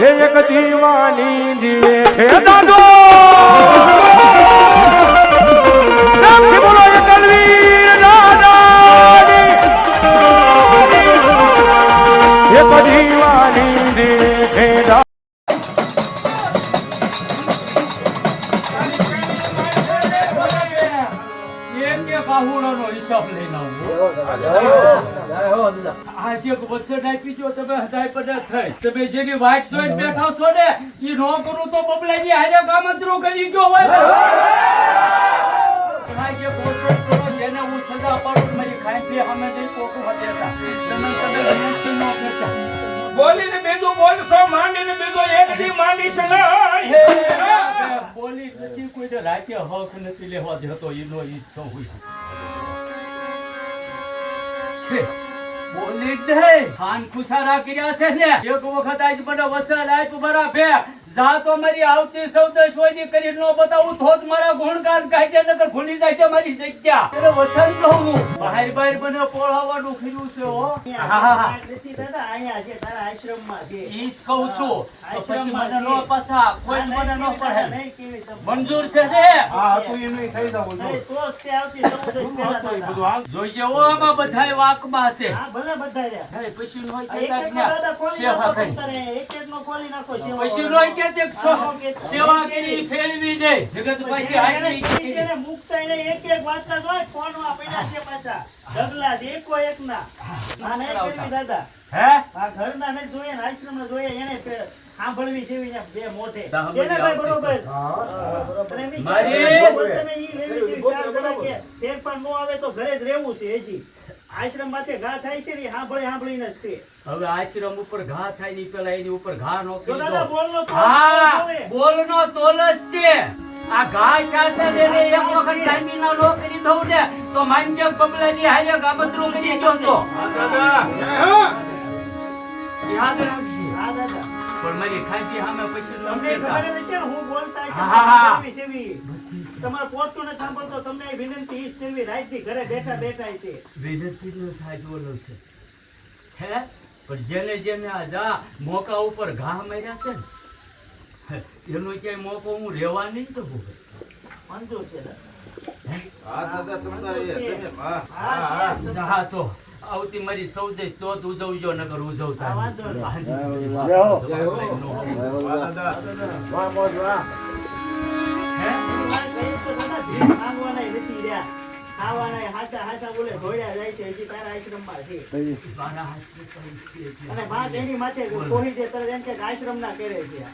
હે એક દીવાની દીવે હે દાદો! નામથી બોલો એક કલવીર દાદાની. એક દીવાની દીવે હે દાદો એમ કે બાહુડાનો હિસાબ લઈને આવો. આજે એક વસર આપી જો તમે હદાય પદાર્થ થઈ તમે જેની વાટ જોઈને બેઠા છો ને ઈ નો કરું તો બબલાની હારે કામંતરું કરી ગયો હોય. આજે એક વસર કરો જેને હું સજા પાડું મારી ખાઈ સામે જઈ પોકવા દેતા તમે તમે વિનંતી ન કરતા. બોલીને બીજું બોલશો માંડીને બીજું એક દી માંડી હે, બોલી નથી કોઈને રાતે હક નથી લેવા દેતો એનો ઈચ્છો હોય છે. બોલી જ નહીં. ખાન ખુશારા કર્યા છે ને. એક વખત આજ મને વસલ આપ બરાબર જા તો મારી આવતી સૌદેશ હોયની કરી નો બતાવું થોત મારા ગુણગાન ગાય છે નકર ભૂલી જાય છે મારી જગ્યા. એટલે વસંત હું. બહાર બહાર બને પોળાવાનું ખીરું છે હો. હા હા હા. નથી દાદા અહીંયા છે તારા આશ્રમમાં છે. ઈ જ કહું છું. તો પછી મને નો પાસા કોઈ મને નો પડે. મંજૂર છે ને? નહીં, તો જ તે આવતી સૌથી પહેલા દાદા. જોઈએ ઓ આમાં બધાય વાકમાં છે. હા ભલે બધાય પછી નો એક દાદા નાખો કરી તમતારે, એક નો ખોલી નાખો પછી નો કે તે સેવા કરી ફેરવી દે જગત પાછી હાસી છે ને મુકતા એને એક એક વાત જ કોણ આપેલા છે પાછા. ઢગલા એકો એકના. આ નહીં કરવી દાદા. હે? આ ઘરના ને જોઈએ ને આશ્રમમાં જોઈએ એને સાંભળવી છે બે મોઢે. એને ભાઈ બરોબર? મારી- શાળા બોલશે ને ઈ લેવી છે, શાળા જરા કે ફેરફાર ન આવે તો ઘરે જ રહેવું છે હજી. આશ્રમમાંથી ઘા થાય છે ને સાંભળી સાંભળીને જ તે. હવે આશ્રમ ઉપર ઘા થાયની પેલા એની ઉપર ઘા નો જો દાદા બોલનો હા બોલનો તોલસ તે. આ ઘા છે? ને એક વખત ટાઈમીના નો કરી દઉં ને તો માંજક બબલાની હારે ગાબતરું કરી દો તો. યાદ રાખજે હા દાદા. પણ મારી ખાંડી સામે પછી તમને ખબર હશે ને હું બોલતા હશે હા, હા, હા. કેવી છે એવી. તમારે પોતું ને સાંભળતો તમને વિનંતી ઈ કરવી રાતથી ઘરે બેઠા બેઠા ઈ તે. વિનંતીનો સાજ ઓલો છે હે પણ જેને જેને આ જા મોકા ઉપર ઘા માર્યા છે ને હે, એનો ક્યાંય મોકો હું રહેવા નહીં તો હવે. મંજૂર છે હા દાદા તમે તારે એ, તમે હા હા, હા છે. જા તો આવતી મારી સૌદેશ તો ઉજવજો નગર ઉજવતા હાચા હાચા બોલે ધોળ્યા જાય છે હજી તારા. અને વાત એની માથે કોઈ દે તરત એમ કે આશ્રમ ના કરે છે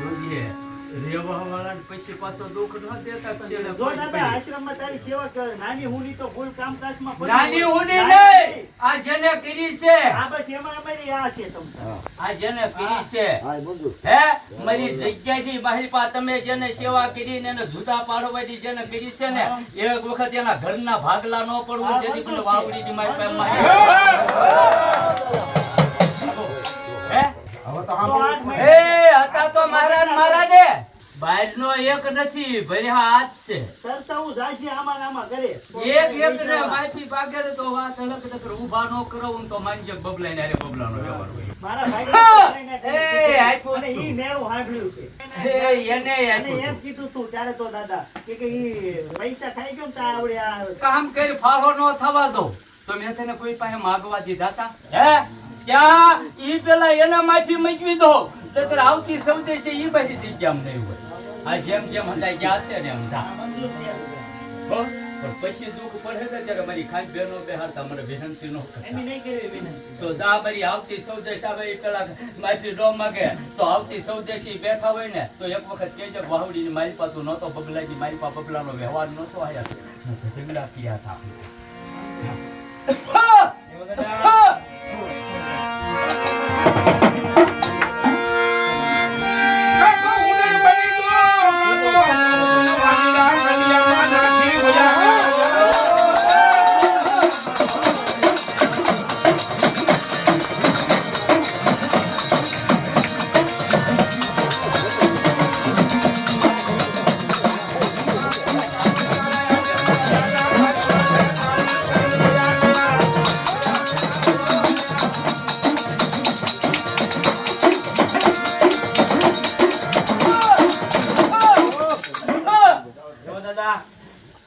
જોઈએ. રેવા પછી પાછો દુઃખ ન દેતા છેલ્લે જો દાદા આશ્રમમાં તારી સેવા કરે. નાની હુની તો ફૂલ કામકાજમાં પડી નાની હુની નહીં. આ જેને કરી છે. આ બસ એમાં અમારી આ છે તમને આ જેને કરી છે. હે મારી જગ્યાથી મારી પાસે તમે જેને સેવા કરીને એને જુદા પાડવાની જેને કરી છે ને એક વખત એના ઘરના ભાગલા ન પડવું બધું પેલો વાવડીની મારી પાસે એ હતા તો મારા મારા ને. બહારનો એક નથી ભર્યા હાથ છે. સરસાવું જાય આમાં આમાં કરે. એક એક ને માફી પાગે તો વાત અલગ નકર ઊભા ન કરાવું તો માનજે બબલાઈને હારે બબલાનો વ્યવહાર હોય. મારા ભાઈ એ, આપ્યું અને ઈ મેળું સાંભળ્યું છે. એ એને અને એમ કીધું તું ત્યારે તો દાદા કે કે ઈ પૈસા ખાઈ ગયો આવડે આ કામ કરી ફાળો નો થવા દો. તો મેં તને કોઈ પાસે માગવા દીધા હતા હે? ત્યાં ઈ પેલા એના માફી મચવી દો. નતર આવતી સૌદેશે ઈ બધી જગ્યા નહીં હોય. આ જેમ જેમ હંધાઈ ગયા છે ને એમ જા. મંજૂર છે આ બધા. હો? પણ પછી દુઃખ પડે ને ત્યારે મારી ખાન બહેનો બેહાડતા મને વિનંતી ન તો જા મારી આવતી સૌદેશ આવે એ પેલા માફી ન માગે. તો આવતી સૌદેશી બેઠા હોય ને તો એક વખત કેજે વાવડીની મારી પાસે તું નહોતો બગલાજી મારી પાસે બગલાનો વ્યવહાર નહોતો આયા. નહીંતર ઢીંગલા હતા.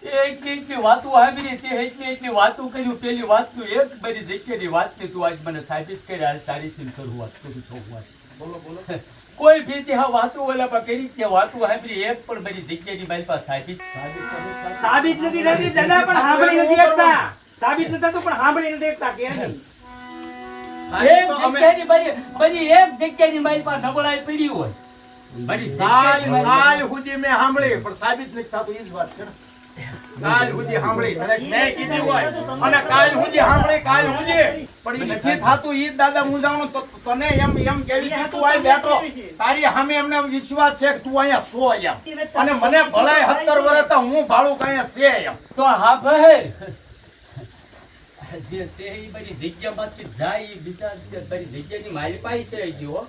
એટલી એટલી વાતો સાંભળી તે એટલી એટલી વાતો કર્યું પેલી વાતનું એક બધી જગ્યાની વાતની તું આજ મને સાબિત કરી હાલ તારીથી શરૂઆત કરું શરૂઆત બોલો બોલો. કોઈ ભી ત્યાં વાતો ઓલામાં કરી તે વાતો સાંભળી એક પણ બધી જગ્યાની મારી પાસે સાબિત સાબિત. નથી. થતી દાદા પણ સાંભળી નથી એકતા સાબિત નથી તો પણ સાંભળી નથી એકતા કે એક જગ્યાની મારી મારી એક જગ્યાની મારી પાસે નબળાઈ પડી હોય. મારી સાલ સાલ સુધી મેં સાંભળી પણ સાબિત નથી થતું એ જ વાત છે ને. કાલ સુધી સાંભળી. મેં કીધી હોય. અને કાલ સુધી સાંભળી કાલ સુધી. પણ નથી થતું. ઈ દાદા મૂંઝાણું. તો તને એમ એમ કેવી તું અહીં બેઠો. તારી સામે એમને વિશ્વાસ છે કે તું અહીંયા સો એમ. અને મને ભલાય સત્તર વર્ષ તો હું ભાડું કઈ છે એમ. તો હા ભાઈ. જે છે એ બધી જગ્યામાંથી જાય એ વિચાર છે. બધી જગ્યાની મારી પાસે છે હો.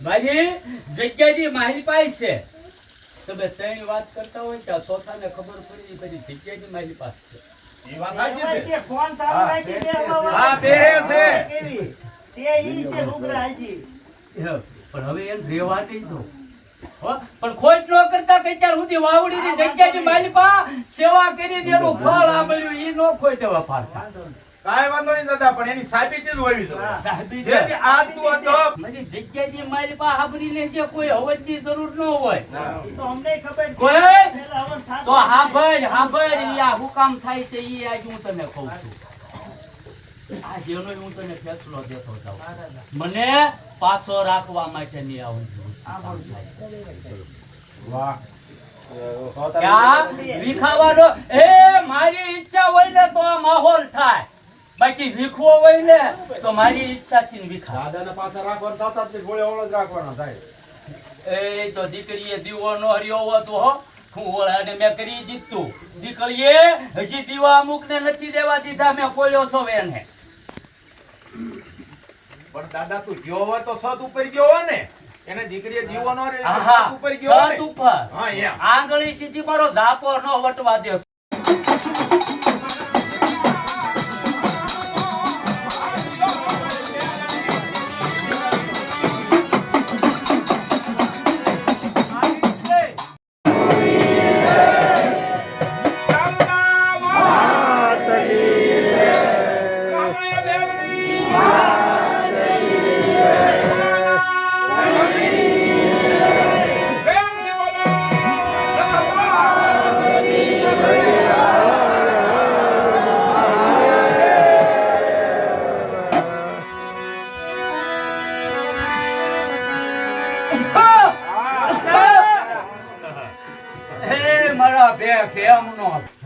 મારી જગ્યાની મારી પાસે છે. તમે ત્રણ વાત કરતા હોય ત્યાં ચોથાને ખબર પડી પછી બધી જગ્યાની મારી પાસે છે. એ વાત સાચી છે. છે, ફોન ચાલુ રાખી દે, હા, બે છે. છે ઈ છે લુગડા હજી. પણ હવે એમ રેવા નહીં દો. હો, પણ ખોટ ન કરતા કે ત્યાં સુધી વાવડીની જગ્યાની મારી પા સેવા કરી દેનું ફળ આંબળ્યું એ ન ખોઈ દેવા પાડતા. કાંઈ વાંધો નહીં દાદા પણ એની સાબિતી જ હોવી જોઈએ સાબિતી જેથી આજ તું હતો મારી જગ્યાની મારી પાસે હાબરી લે છે કોઈ હવજની જરૂર ન હોય. તો અમને ખબર છે. કોઈ? તો હા ભાઈ હા હાંભળ આ હું કામ થાય છે ઈ આજ હું તને કહું છું. આ જેનો હું તને ફેસલો દેતો જાઉં મને પાછો રાખવા માટેની આવું છું. વાહ. વિખાવાનો એ મારી ઈચ્છા હોય ને તો આ માહોલ થાય. બાકી વિખવો હોય ને તો મારી ઈચ્છાથી વિખા દાદાને પાસે રાખવાનું થતા જ ગોળે ઓળો જ રાખવાના થાય. એ તો દીકરીએ દીવો નો હર્યો હોત હો ઓળાને મેં કરી દીધું. દીકરીએ હજી દીવા અમુક ને નથી દેવા દીધા મેં કોલ્યો છો એને પણ દાદા તું ગયો હોય તો સદ ઉપર ગયો હોય ને. એને દીકરીએ જીવો નો રે આહા સત ઉપર ગયો ઉપર. હા આંગળી સીધી મારો ઝાપો નો વટવા દે.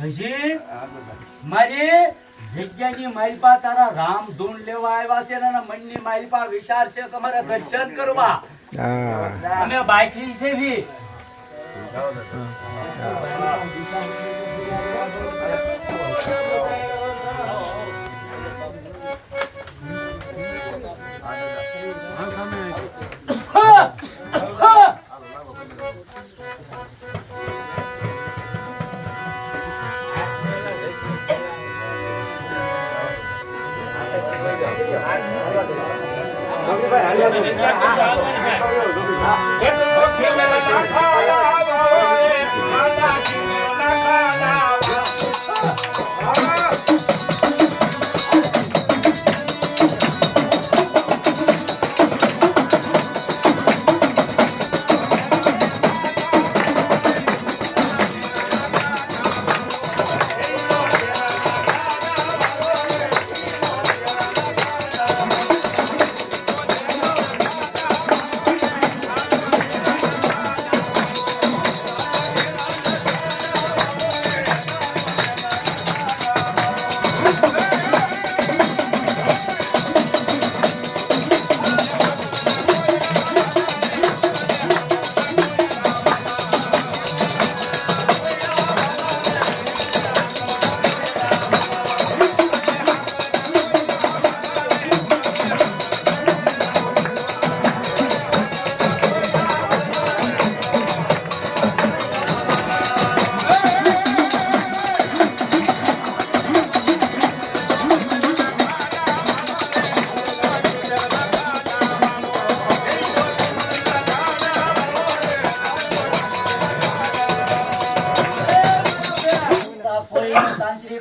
હજી મારી જગ્યાની માલપા તારા રામ ધૂન લેવા આવ્યા છે ને મનની માલપા વિચાર છે કે દર્શન કરવા. અમે બાકી છે ભી!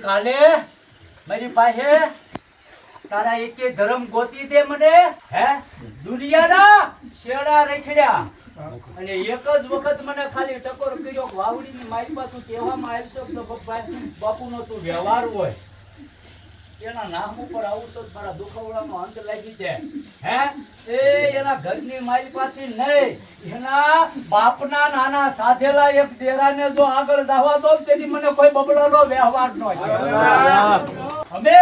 હાલે મારી પાસે તારા એકે ધર્મ ગોતી દે મને, હે? દુનિયાના શેડા રખડ્યા. અને એક જ વખત મને ખાલી ટકોર કર્યો વાવડી મારી પાસે કહેવામાં આવશો તો બાપા બાપુનો તું વ્યવહાર હોય. એના નામ ઉપર ઔષધ મારા દુખવડાનો અંત લાગી જાય. હે? એ એના ઘરની પાછી નહીં. એના બાપના નાના સાધેલા એક દેરાને જો આગળ જવા દો તેથી મને કોઈ બબડાનો વ્યવહાર ન અમે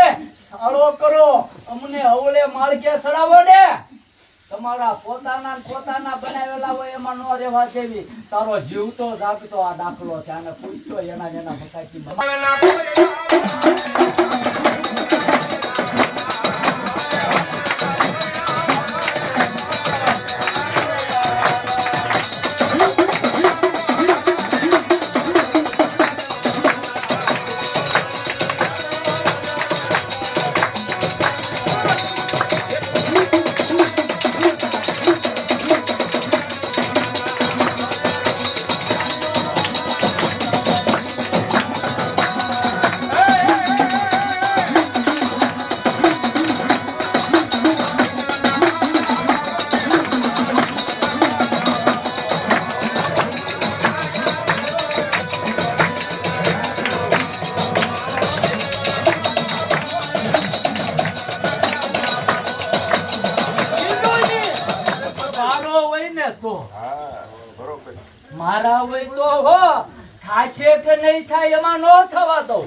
સાળો કરો, અમને અવળે માળકે સડાવો ને તમારા પોતાના પોતાના બનાવેલા હોય એમાં નો રહેવા દેવી. તારો જીવતો જાગતો આ દાખલો છે. અને પૂછતો એના એના ભકાઈથી થાશે કે નહીં થાય એમાં નો થવા દઉં.